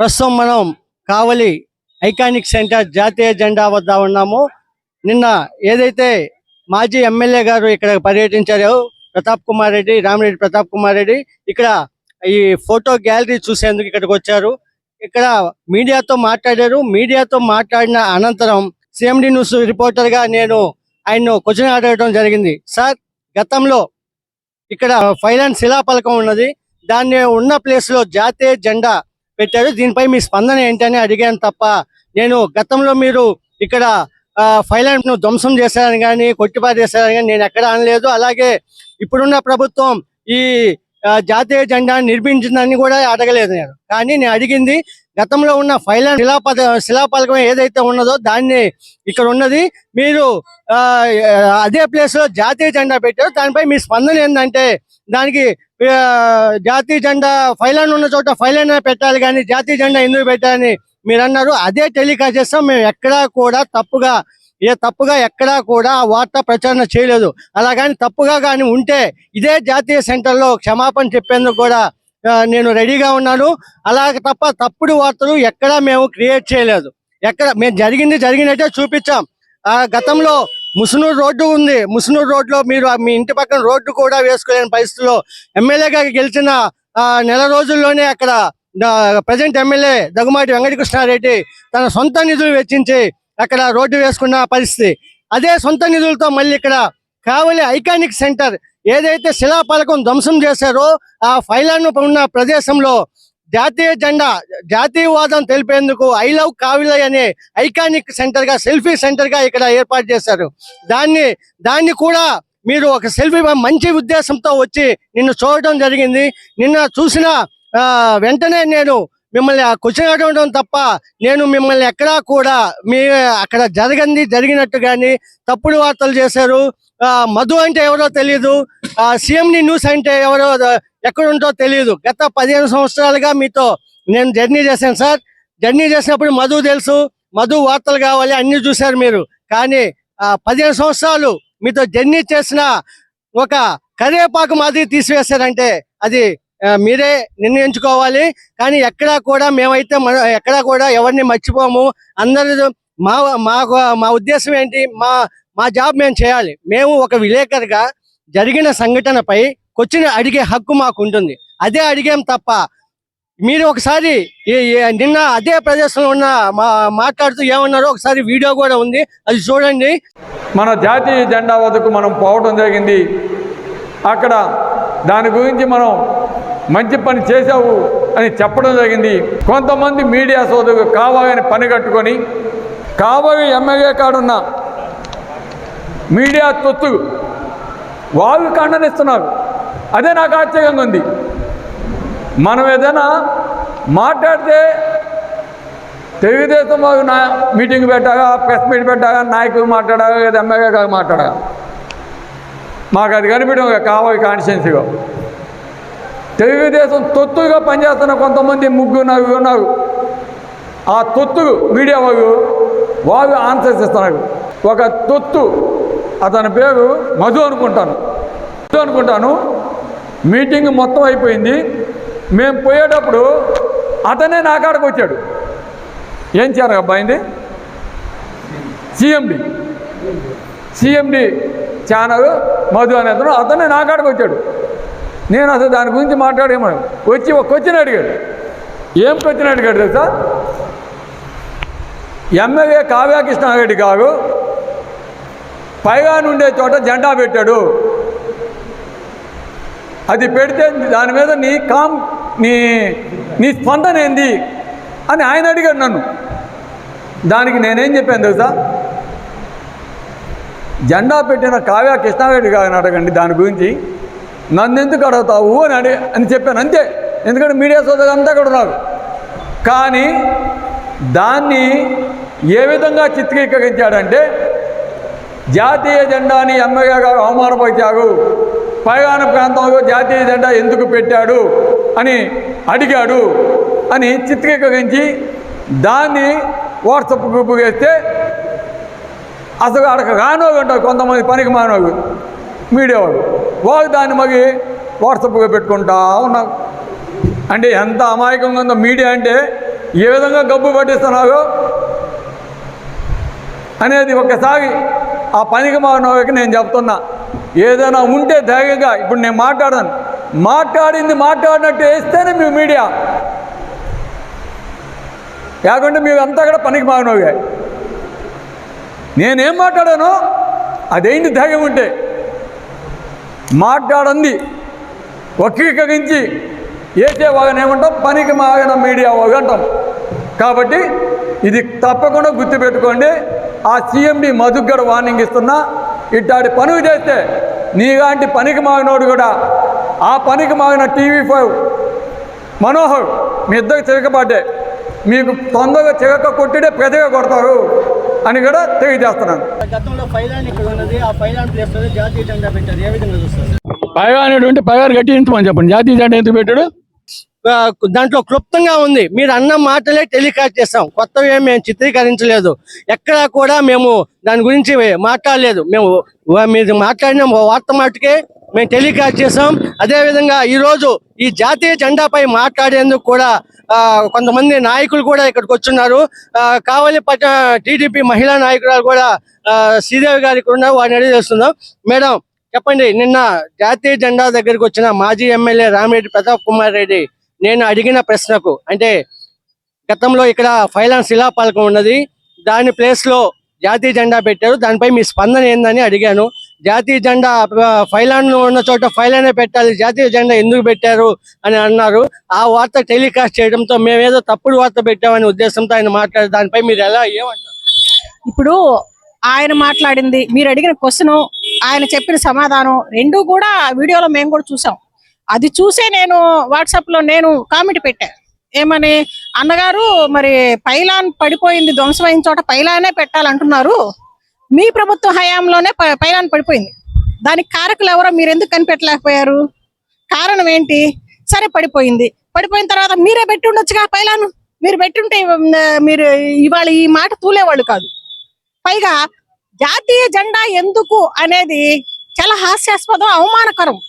ప్రస్తుతం మనం కావలి iconic centre జాతీయ జెండా వద్ద ఉన్నాము. నిన్న ఏదైతే మాజీ ఎమ్మెల్యే గారు ఇక్కడ పర్యటించారో ప్రతాప్ కుమార్ రెడ్డి రామిరెడ్డి ప్రతాప్ కుమార్ రెడ్డి ఇక్కడ ఈ ఫోటో గ్యాలరీ చూసేందుకు ఇక్కడికి వచ్చారు. ఇక్కడ మీడియాతో మాట్లాడారు. మీడియాతో మాట్లాడిన అనంతరం సిఎండి న్యూస్ రిపోర్టర్గా నేను ఆయన్ను క్వశ్చన్ అడగడం జరిగింది. సార్ గతంలో ఇక్కడ ఫైనాన్స్ శిలాపలకం ఉన్నది. దాన్ని ఉన్న ప్లేస్లో జాతీయ జెండా పెట్టారు. దీనిపై మీ స్పందన ఏంటని అడిగాను తప్ప నేను గతంలో మీరు ఇక్కడ ఫైలాండ్ను ధ్వంసం చేశారని కానీ కొట్టిపారేశారని కానీ నేను ఎక్కడ అనలేదు. అలాగే ఇప్పుడున్న ప్రభుత్వం ఈ జాతీయ జెండాను నిర్మించిందని కూడా అడగలేదు నేను. కానీ నేను అడిగింది గతంలో ఉన్న ఫైలాండ్ శిలాపద శిలాపలకం ఏదైతే ఉన్నదో దాన్ని ఇక్కడ ఉన్నది. మీరు అదే ప్లేస్లో జాతీయ జెండా పెట్టారు. దానిపై మీ స్పందన ఏంటంటే దానికి జాతీయ జెండా ఫైలాండ్ ఉన్న చోట ఫైలాండ్ పెట్టాలి కానీ జాతీయ జెండా ఎందుకు పెట్టాలని మీరు అన్నారు అదే టెలికాస్ట్ చేస్తాం. మేము ఎక్కడా కూడా తప్పుగా ఏ తప్పుగా ఎక్కడా కూడా ఆ వార్త ప్రచారణ చేయలేదు. అలా కానీ తప్పుగా కానీ ఉంటే ఇదే జాతీయ సెంటర్లో క్షమాపణ చెప్పేందుకు కూడా నేను రెడీగా ఉన్నాను. అలాగ తప్ప తప్పుడు వార్తలు ఎక్కడా మేము క్రియేట్ చేయలేదు. ఎక్కడ మేము జరిగింది జరిగినట్టే చూపించాం. ఆ గతంలో ముసునూరు రోడ్డు ఉంది. ముసునూరు రోడ్లో మీరు మీ ఇంటి పక్కన రోడ్డు కూడా వేసుకోలేని పరిస్థితిలో ఎమ్మెల్యేగా గెలిచిన నెల రోజుల్లోనే అక్కడ ప్రజెంట్ ఎమ్మెల్యే దగ్గుమాటి వెంకటకృష్ణారెడ్డి తన సొంత నిధులు వెచ్చించి అక్కడ రోడ్డు వేసుకున్న పరిస్థితి. అదే సొంత నిధులతో మళ్ళీ ఇక్కడ కావలి ఐకానిక్ సెంటర్ ఏదైతే శిలాపలకం ధ్వంసం చేశారో ఆ ఫైలాన్ ఉన్న ప్రదేశంలో జాతీయ జెండా జాతీయవాదం తెలిపేందుకు ఐ లవ్ కావిలై అనే ఐకానిక్ సెంటర్గా సెల్ఫీ సెంటర్గా ఇక్కడ ఏర్పాటు చేశారు. దాన్ని దాన్ని కూడా మీరు ఒక సెల్ఫీ మంచి ఉద్దేశంతో వచ్చి నిన్ను చూడటం జరిగింది. నిన్న చూసిన వెంటనే నేను మిమ్మల్ని క్వశ్చన్ అడగడం తప్ప నేను మిమ్మల్ని ఎక్కడా కూడా మీ అక్కడ జరగంది జరిగినట్టు కానీ తప్పుడు వార్తలు చేశారు. మధు అంటే ఎవరో తెలియదు సీఎంని న్యూస్ అంటే ఎవరో ఎక్కడుంటో తెలియదు గత పదిహేను సంవత్సరాలుగా మీతో నేను జర్నీ చేశాను సార్. జర్నీ చేసినప్పుడు మధు తెలుసు. మధు వార్తలు కావాలి అన్ని చూశారు మీరు. కానీ పదిహేను సంవత్సరాలు మీతో జర్నీ చేసిన ఒక కరివేపాకు మాదిరి తీసివేశారంటే అది మీరే నిర్ణయించుకోవాలి. కానీ ఎక్కడా కూడా మేమైతే ఎక్కడా కూడా ఎవరిని మర్చిపోము. అందరి మా మా మా ఉద్దేశం ఏంటి? మా మా జాబ్ మేము చేయాలి. మేము ఒక విలేకరుగా జరిగిన సంఘటనపై క్వశ్చన్ అడిగే హక్కు మాకు ఉంటుంది అదే అడిగాం తప్ప మీరు ఒకసారి నిన్న అదే ప్రదేశంలో ఉన్న మా మాట్లాడుతూ ఏమన్నారో ఒకసారి వీడియో కూడా ఉంది. అది చూడండి. మన జాతీయ జెండా వద్దకు మనం పోవడం జరిగింది. అక్కడ దాని గురించి మనం మంచి పని చేశావు అని చెప్పడం జరిగింది. కొంతమంది మీడియా సోదరు కావాలని పని కట్టుకొని కాబోయే ఎమ్మెల్యే కాడున్న మీడియా తొత్తు వాళ్ళు ఖండనిస్తున్నారు. అదే నాకు ఆశ్చర్యంగా ఉంది. మనం ఏదైనా మాట్లాడితే తెలుగుదేశం వాళ్ళు నా మీటింగ్ పెట్టాగా ప్రెస్ మీట్ పెట్టాగా నాయకులు మాట్లాడాగా లేదా ఎమ్మెల్యే గారు మాట్లాడాగా మాకు అది కనిపించడం కావాలి కాన్స్టిట్యున్సీగా తెలుగుదేశం తొత్తుగా పనిచేస్తున్న కొంతమంది ముగ్గురు నలుగురు ఉన్నారు. ఆ తొత్తు మీడియా వాళ్ళు వాళ్ళు ఆన్సర్స్ ఇస్తున్నారు. ఒక తొత్తు అతని పేరు మధు అనుకుంటాను. మధు అనుకుంటాను. మీటింగ్ మొత్తం అయిపోయింది. మేము పోయేటప్పుడు అతనే నా కాడకు వచ్చాడు. ఏం చేయాలి అబ్బాయింది సిఎండి. సిఎండి ఛానల్ మధు అనే అతను అతనే నా కాడకు వచ్చాడు. నేను అసలు దాని గురించి మాట్లాడేమో వచ్చి ఒక క్వశ్చన్ అడిగాడు. ఏం క్వశ్చన్ అడిగాడు తెలుసా? ఎమ్మెల్యే కావ్యాకృష్ణారెడ్డి గారు పైగా నుండే చోట జెండా పెట్టాడు. అది పెడితే దాని మీద నీ కామ్ నీ నీ స్పందన ఏంది? అని ఆయన అడిగాడు నన్ను. దానికి నేనేం చెప్పాను తెలుసా? జెండా పెట్టిన కావ్య కృష్ణారెడ్డి గారిని అడగండి దాని గురించి. నన్ను ఎందుకు అడుగుతావు అని అడి అని చెప్పాను అంతే. ఎందుకంటే మీడియా సోదరు అంతా కూడా ఉన్నారు. కానీ దాన్ని ఏ విధంగా చిత్రీకరించాడంటే జాతీయ జెండాని ఎమ్మెల్యే గారు అవమానపరిచారు పైగాన ప్రాంతంలో జాతీయ జెండా ఎందుకు పెట్టాడు అని అడిగాడు అని చిత్రీకరించి దాన్ని వాట్సప్ గ్రూప్ వేస్తే అసలు అక్కడ రానోళ్ళు ఉంటారు కొంతమంది పనికి మానోళ్ళు మీడియా వాళ్ళు వాళ్ళు దాన్ని మరి వాట్సప్గా పెట్టుకుంటా ఉన్నారు. అంటే ఎంత అమాయకంగా ఉందో మీడియా అంటే ఏ విధంగా గబ్బు పట్టిస్తున్నారో అనేది ఒకసారి ఆ పనికి మానవకి నేను చెప్తున్నా. ఏదైనా ఉంటే ధైర్యంగా ఇప్పుడు నేను మాట్లాడాను మాట్లాడింది మాట్లాడినట్టు వేస్తేనే మీ మీడియా. లేకుంటే మీరు అంతా కూడా పనికి మానవే నేనేం మాట్లాడాను అదేంటి ధైర్యం ఉంటే. మాట్లాడంది. వక్రీకరించి ఏసే ఏమంటాం? పనికి మాగిన మీడియా వాగంటాం కాబట్టి ఇది తప్పకుండా గుర్తుపెట్టుకోండి. ఆ సీఎండి మధుగడ వార్నింగ్ ఇస్తున్నా ఇట్లాంటి పనులు చేస్తే నీలాంటి పనికి మాగినోడు కూడా ఆ పనికి మాగిన టీవీ ఫైవ్ మనోహర్ మీ ఇద్దరు చిరకబాటే మీకు తొందరగా చిరక కొట్టిడే పెద్దగా కొడతారు అని కూడా తెలియజేస్తున్నాను. గతంలో ఫైలాన్ ఇక్కడ ఉన్నది ఆ ఫైలాన్ ప్లేస్లో జాతీయ జెండా పెట్టారు. ఏ విధంగా చూస్తారు? పైగా అనేటువంటి పైగారు కట్టించమని చెప్పండి. జాతీయ జెండా ఎందుకు పెట్టాడు? దాంట్లో క్లుప్తంగా ఉంది. మీరు అన్న మాటలే టెలికాస్ట్ చేస్తాం. కొత్తవి మేము చిత్రీకరించలేదు. ఎక్కడా కూడా మేము దాని గురించి మాట్లాడలేదు. మేము మీరు మాట్లాడిన వార్త మాటకే మేము టెలికాస్ట్ చేసాం అదేవిధంగా ఈరోజు ఈ జాతీయ జెండాపై మాట్లాడేందుకు కూడా కొంతమంది నాయకులు కూడా ఇక్కడికి వచ్చున్నారు. ఆ, కావలి పట్ట టీడీపీ మహిళా నాయకురాలు కూడా శ్రీదేవి గారు ఇక్కడ ఉన్నారు. వారిని అడిగి చేస్తున్నాం మేడం చెప్పండి. నిన్న జాతీయ జెండా దగ్గరికి వచ్చిన మాజీ ఎమ్మెల్యే రామిరెడ్డి ప్రతాప్ కుమార్ రెడ్డి నేను అడిగిన ప్రశ్నకు అంటే గతంలో ఇక్కడ ఫైలాన్ శిలాపాలకం ఉన్నది దాని ప్లేస్లో జాతీయ జెండా పెట్టారు దానిపై మీ స్పందన ఏందని అడిగాను. జాతీయ జెండా ఫైలాన్ ఉన్న చోట ఫైలానే పెట్టాలి జాతీయ జెండా ఎందుకు పెట్టారు అని అన్నారు. ఆ వార్త టెలికాస్ట్ చేయడంతో మేమేదో తప్పుడు వార్త పెట్టామనే ఉద్దేశంతో ఆయన మాట్లాడారు. దానిపై మీరు ఎలా ఏమంటారు? ఇప్పుడు ఆయన మాట్లాడింది మీరు అడిగిన క్వశ్చన్ ఆయన చెప్పిన సమాధానం రెండు కూడా వీడియోలో మేము కూడా చూసాం. అది చూసే నేను వాట్సాప్లో నేను కామెంట్ పెట్టా. ఏమని? అన్నగారు మరి పైలాన్ పడిపోయింది ధ్వంసమైన చోట పైలానే పెట్టాలంటున్నారు. మీ ప్రభుత్వ హయాంలోనే పైలాన్ పడిపోయింది. దానికి కారకులు ఎవరో మీరు ఎందుకు కనిపెట్టలేకపోయారు? కారణం ఏంటి? సరే పడిపోయింది. పడిపోయిన తర్వాత మీరే పెట్టి ఉండొచ్చుగా పైలాను? మీరు పెట్టుంటే మీరు ఇవాళ ఈ మాట తూలేవాళ్ళు కాదు. పైగా జాతీయ జెండా ఎందుకు అనేది చాలా హాస్యాస్పదం అవమానకరం.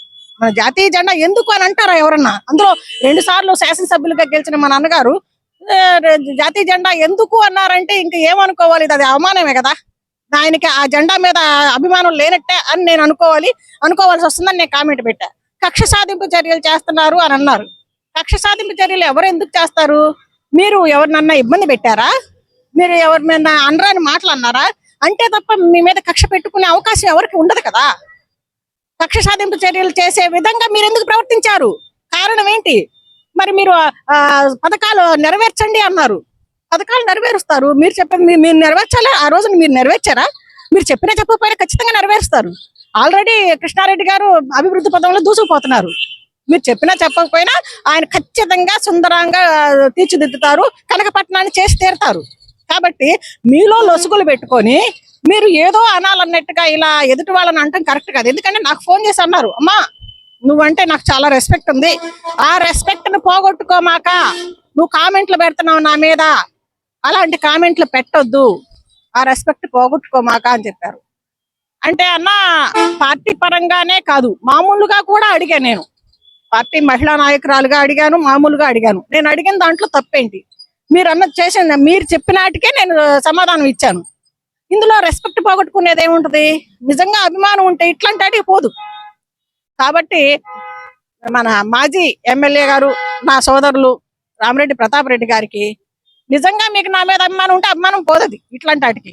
మన జాతీయ జెండా ఎందుకు అని అంటారా ఎవరన్నా? అందులో రెండు సార్లు శాసనసభ్యులుగా గెలిచిన మన నాన్నగారు జాతీయ జెండా ఎందుకు అన్నారంటే ఇంక ఏమనుకోవాలి? ఇది అది అవమానమే కదా. ఆయనకి ఆ జెండా మీద అభిమానం లేనట్టే అని నేను అనుకోవాలి. అనుకోవాల్సి వస్తుందని నేను కామెంట్ పెట్టా. కక్ష సాధింపు చర్యలు చేస్తున్నారు అని అన్నారు. కక్ష సాధింపు చర్యలు ఎవరు ఎందుకు చేస్తారు? మీరు ఎవరినన్నా ఇబ్బంది పెట్టారా? మీరు ఎవరినైనా అనరాని మాటలు అన్నారా? అంటే తప్ప మీ మీద కక్ష పెట్టుకునే అవకాశం ఎవరికి ఉండదు కదా. కక్ష సాధింపు చర్యలు చేసే విధంగా మీరు ఎందుకు ప్రవర్తించారు? కారణం ఏంటి? మరి మీరు పథకాలు నెరవేర్చండి అన్నారు. పథకాలు నెరవేరుస్తారు. మీరు చెప్పండి మీరు నెరవేర్చాలా? ఆ రోజు మీరు నెరవేర్చారా? మీరు చెప్పినా చెప్పకపోయినా ఖచ్చితంగా నెరవేరుస్తారు. ఆల్రెడీ కృష్ణారెడ్డి గారు అభివృద్ధి పదంలో దూసుకుపోతున్నారు. మీరు చెప్పినా చెప్పకపోయినా ఆయన ఖచ్చితంగా సుందరంగా తీర్చిదిద్దుతారు కనకపట్నాన్ని చేసి తీరుతారు. కాబట్టి మీలో లొసుగులు పెట్టుకొని మీరు ఏదో అనాలన్నట్టుగా ఇలా ఎదుటి వాళ్ళని అంటాం కరెక్ట్ కాదు. ఎందుకంటే నాకు ఫోన్ చేసి అన్నారు అమ్మా నువ్వంటే నాకు చాలా రెస్పెక్ట్ ఉంది. ఆ రెస్పెక్ట్ను పోగొట్టుకోమాక నువ్వు కామెంట్లు పెడుతున్నావు నా మీద. అలాంటి కామెంట్లు పెట్టొద్దు. ఆ రెస్పెక్ట్ పోగొట్టుకోమాక అని చెప్పారు. అంటే అన్న పార్టీ పరంగానే కాదు. మామూలుగా కూడా అడిగా నేను. పార్టీ మహిళా నాయకురాలుగా అడిగాను మామూలుగా అడిగాను. నేను అడిగిన దాంట్లో తప్పేంటి? మీరు అన్నది చేసిన మీరు చెప్పినాటికే నేను సమాధానం ఇచ్చాను. ఇందులో రెస్పెక్ట్ పోగొట్టుకునేది ఏముంటది? నిజంగా అభిమానం ఉంటే ఇట్లాంటి అడిగి పోదు. కాబట్టి మన మాజీ ఎమ్మెల్యే గారు నా సోదరులు రామరెడ్డి ప్రతాప్ రెడ్డి గారికి నిజంగా మీకు నా మీద అభిమానం ఉంటే అభిమానం పోదది ఇట్లాంటి వాటికి.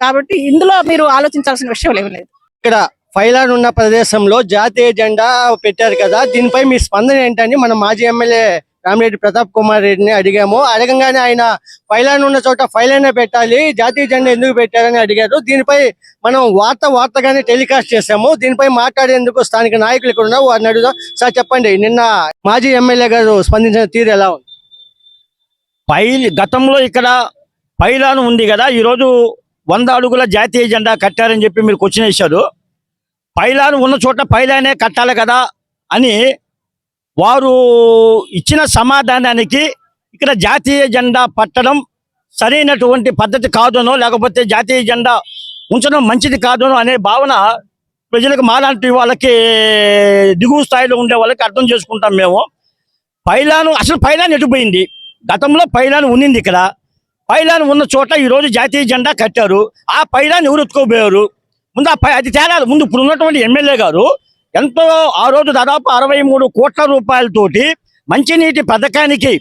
కాబట్టి ఇందులో మీరు ఆలోచించాల్సిన విషయం ఏమి లేదు. ఇక్కడ ఫైలాన్ ఉన్న ప్రదేశంలో జాతీయ జెండా పెట్టారు కదా దీనిపై మీ స్పందన ఏంటని మన మాజీ ఎమ్మెల్యే రామిరెడ్డి ప్రతాప్ కుమార్ రెడ్డిని అడిగాము. అడగంగానే ఆయన ఫైలాన్ ఉన్న చోట ఫైలానే పెట్టాలి జాతీయ జెండా ఎందుకు పెట్టారని అడిగారు. దీనిపై మనం వార్త వార్తగానే టెలికాస్ట్ చేశాము. దీనిపై మాట్లాడేందుకు స్థానిక నాయకులు ఇక్కడ ఉన్నారు. వారిని అడుగుదాం. సార్ చెప్పండి. నిన్న మాజీ ఎమ్మెల్యే గారు స్పందించిన తీరు ఎలా ఉంది? పై గతంలో ఇక్కడ ఫైలాన్ ఉంది కదా. ఈరోజు వంద అడుగుల జాతీయ జెండా కట్టారని చెప్పి మీరు క్వశ్చన్ వేశారు. ఫైలాన్ ఉన్న చోట పైలానే కట్టాలి కదా అని వారు ఇచ్చిన సమాధానానికి ఇక్కడ జాతీయ జెండా పట్టడం సరైనటువంటి పద్ధతి కాదునో లేకపోతే జాతీయ జెండా ఉంచడం మంచిది కాదునో అనే భావన ప్రజలకు మాలాంటి వాళ్ళకి దిగువ స్థాయిలో ఉండే వాళ్ళకి అర్థం చేసుకుంటాం మేము. పైలాను అసలు పైలాన్ ఎటుపోయింది గతంలో పైలాన్ ఉన్నింది ఇక్కడ. పైలాన్ ఉన్న చోట ఈ రోజు జాతీయ జెండా కట్టారు. ఆ పైలాన్ ఎవరు ఎత్తుకోబోయారు? ముందు ఆ పై అది తేడా ముందు ఇప్పుడు ఉన్నటువంటి ఎమ్మెల్యే గారు ఎంతో ఆ రోజు దాదాపు అరవై మూడు కోట్ల రూపాయలతోటి మంచినీటి పథకానికి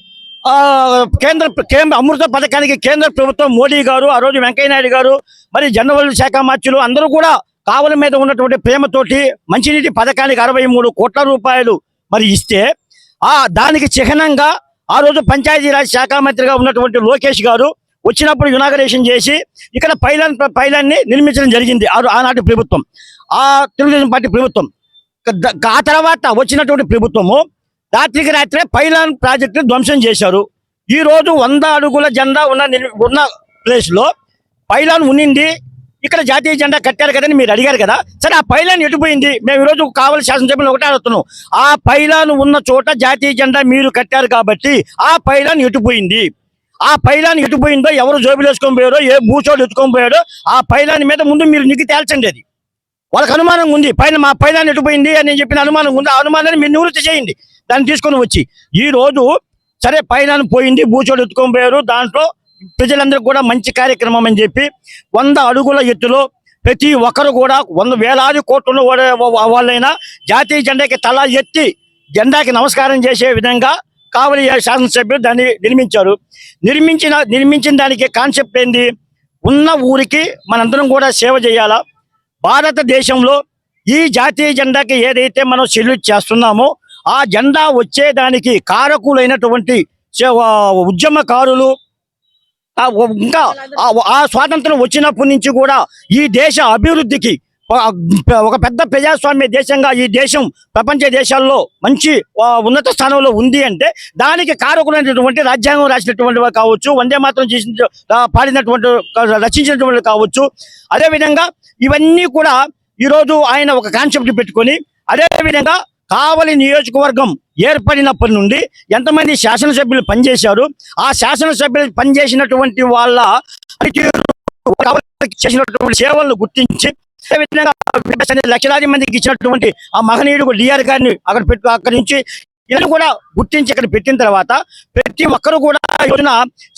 కేంద్ర కేంద్ర అమృత పథకానికి కేంద్ర ప్రభుత్వం మోడీ గారు ఆ రోజు వెంకయ్యనాయుడు గారు మరి జనవరి శాఖ మార్చులు అందరూ కూడా కావల మీద ఉన్నటువంటి ప్రేమతోటి మంచినీటి పథకానికి అరవై మూడు కోట్ల రూపాయలు మరి ఇస్తే ఆ దానికి చిహ్నంగా ఆ రోజు పంచాయతీరాజ్ శాఖ మంత్రిగా ఉన్నటువంటి లోకేష్ గారు వచ్చినప్పుడు ఇనాగరేషన్ చేసి ఇక్కడ పైలాన్ పైలాన్ని నిర్మించడం జరిగింది ఆనాటి ప్రభుత్వం. ఆ తెలుగుదేశం పార్టీ ప్రభుత్వం. ఆ తర్వాత వచ్చినటువంటి ప్రభుత్వము రాత్రికి రాత్రే పైలాన్ ప్రాజెక్టును ధ్వంసం చేశారు. ఈ రోజు వంద అడుగుల జెండా ఉన్న ఉన్న ప్లేస్లో పైలాన్ ఉన్నింది. ఇక్కడ జాతీయ జెండా కట్టారు కదని మీరు అడిగారు కదా. సరే ఆ పైలాన్ ఎటుపోయింది? మేము ఈ రోజు కావాలి శాసనసభ్యులు ఒకటే అడుగుతున్నాం. ఆ పైలాన్ ఉన్న చోట జాతీయ జెండా మీరు కట్టారు కాబట్టి ఆ పైలాన్ ఎటుపోయింది? ఆ పైలాన్ ఎటుపోయిందో ఎవరు జోబులు వేసుకొని పోయారో ఏ భూచోడు ఎత్తుకొని పోయారో ఆ పైలాన్ మీద ముందు మీరు నిగ్గి తేల్చండి అది. వాళ్ళకి అనుమానం ఉంది. పైన మా పైన ఎటుపోయింది అని చెప్పిన అనుమానం ఉంది. ఆ అనుమానాన్ని మీరు నివృత్తి చేయండి. దాన్ని తీసుకొని వచ్చి. ఈ రోజు సరే పైన పోయింది భూచోడు ఎత్తుకొని పోయారు. దాంట్లో ప్రజలందరికీ కూడా మంచి కార్యక్రమం అని చెప్పి వంద అడుగుల ఎత్తులో ప్రతి ఒక్కరు కూడా వంద వేలాది కోట్ల వాళ్ళైనా జాతీయ జెండాకి తల ఎత్తి జెండాకి నమస్కారం చేసే విధంగా కావలి శాసనసభ్యులు దాన్ని నిర్మించారు. నిర్మించిన నిర్మించిన దానికి కాన్సెప్ట్ ఏంది? ఉన్న ఊరికి మనందరం కూడా సేవ చేయాలా? భారతదేశంలో ఈ జాతీయ జెండాకి ఏదైతే మనం సెల్యూట్ చేస్తున్నామో ఆ జెండా వచ్చేదానికి కారకులైనటువంటి ఉద్యమకారులు ఇంకా ఆ స్వాతంత్రం వచ్చినప్పటి నుంచి కూడా ఈ దేశ అభివృద్ధికి ఒక- పెద్ద ప్రజాస్వామ్య దేశంగా ఈ దేశం ప్రపంచ దేశాల్లో మంచి ఉన్నత స్థానంలో ఉంది అంటే దానికి కారకులైనటువంటి రాజ్యాంగం రాసినటువంటి కావచ్చు వందే మాత్రం చేసిన పాడినటువంటి రచించినటువంటి కావచ్చు. అదేవిధంగా ఇవన్నీ కూడా ఈరోజు ఆయన ఒక కాన్సెప్ట్ పెట్టుకొని అదే విధంగా కావలి నియోజకవర్గం ఏర్పడినప్పటి నుండి ఎంతమంది శాసనసభ్యులు పనిచేశారు ఆ శాసనసభ్యులు పనిచేసినటువంటి వాళ్ళ చేసినటువంటి సేవలను గుర్తించి అదేవిధంగా లక్షలాది మందికి ఇచ్చినటువంటి ఆ మహనీయుడు డిఆర్ గారిని అక్కడ పెట్టు అక్కడి నుంచి ఇవన్నీ కూడా గుర్తించి ఇక్కడ పెట్టిన తర్వాత ప్రతి ఒక్కరు కూడా ఈ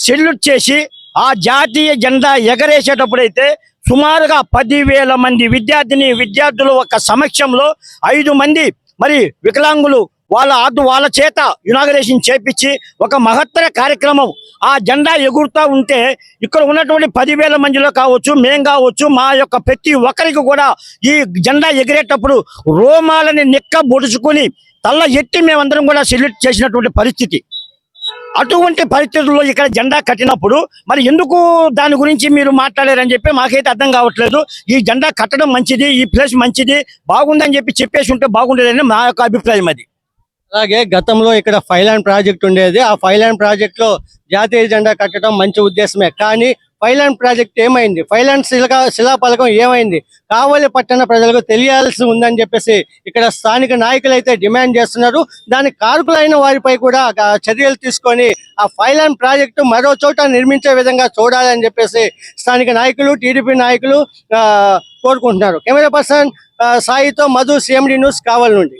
సెల్యూట్ చేసి ఆ జాతీయ జెండా ఎగరేసేటప్పుడైతే సుమారుగా పదివేల మంది విద్యార్థిని విద్యార్థులు ఒక సమక్షంలో ఐదు మంది మరి వికలాంగులు వాళ్ళ ఆదు వాళ్ళ చేత ఇనాగరేషన్ చేపించి ఒక మహత్తర కార్యక్రమం. ఆ జెండా ఎగురుతూ ఉంటే ఇక్కడ ఉన్నటువంటి పదివేల మందిలో కావచ్చు మేం కావచ్చు మా యొక్క ప్రతి ఒక్కరికి కూడా ఈ జెండా ఎగిరేటప్పుడు రోమాలని నిక్క బొడుచుకొని తల్ల ఎట్టి మేమందరం కూడా సెల్యూట్ చేసినటువంటి పరిస్థితి. అటువంటి పరిస్థితుల్లో ఇక్కడ జెండా కట్టినప్పుడు మరి ఎందుకు దాని గురించి మీరు మాట్లాడారని చెప్పి మాకైతే అర్థం కావట్లేదు. ఈ జెండా కట్టడం మంచిది ఈ ప్లేస్ మంచిది బాగుందని చెప్పి చెప్పేసి ఉంటే బాగుండేదని మా యొక్క అభిప్రాయం అది. అలాగే గతంలో ఇక్కడ ఫైలాండ్ ప్రాజెక్ట్ ఉండేది. ఆ ఫైలాండ్ ప్రాజెక్ట్లో జాతీయ జెండా కట్టడం మంచి ఉద్దేశమే. కానీ ఫైలాండ్ ప్రాజెక్ట్ ఏమైంది? ఫైలాండ్ శిలా శిలాపలకం ఏమైంది? కావలి పట్టణ ప్రజలకు తెలియాల్సి ఉందని చెప్పేసి ఇక్కడ స్థానిక నాయకులు అయితే డిమాండ్ చేస్తున్నారు. దానికి కారకులైన వారిపై కూడా చర్యలు తీసుకొని ఆ ఫైలాండ్ ప్రాజెక్టు మరో చోట నిర్మించే విధంగా చూడాలని చెప్పేసి స్థానిక నాయకులు టీడీపీ నాయకులు ఆ, కోరుకుంటున్నారు. కెమెరా పర్సన్ సాయితో మధు సిఎండి న్యూస్ కావాలి నుండి.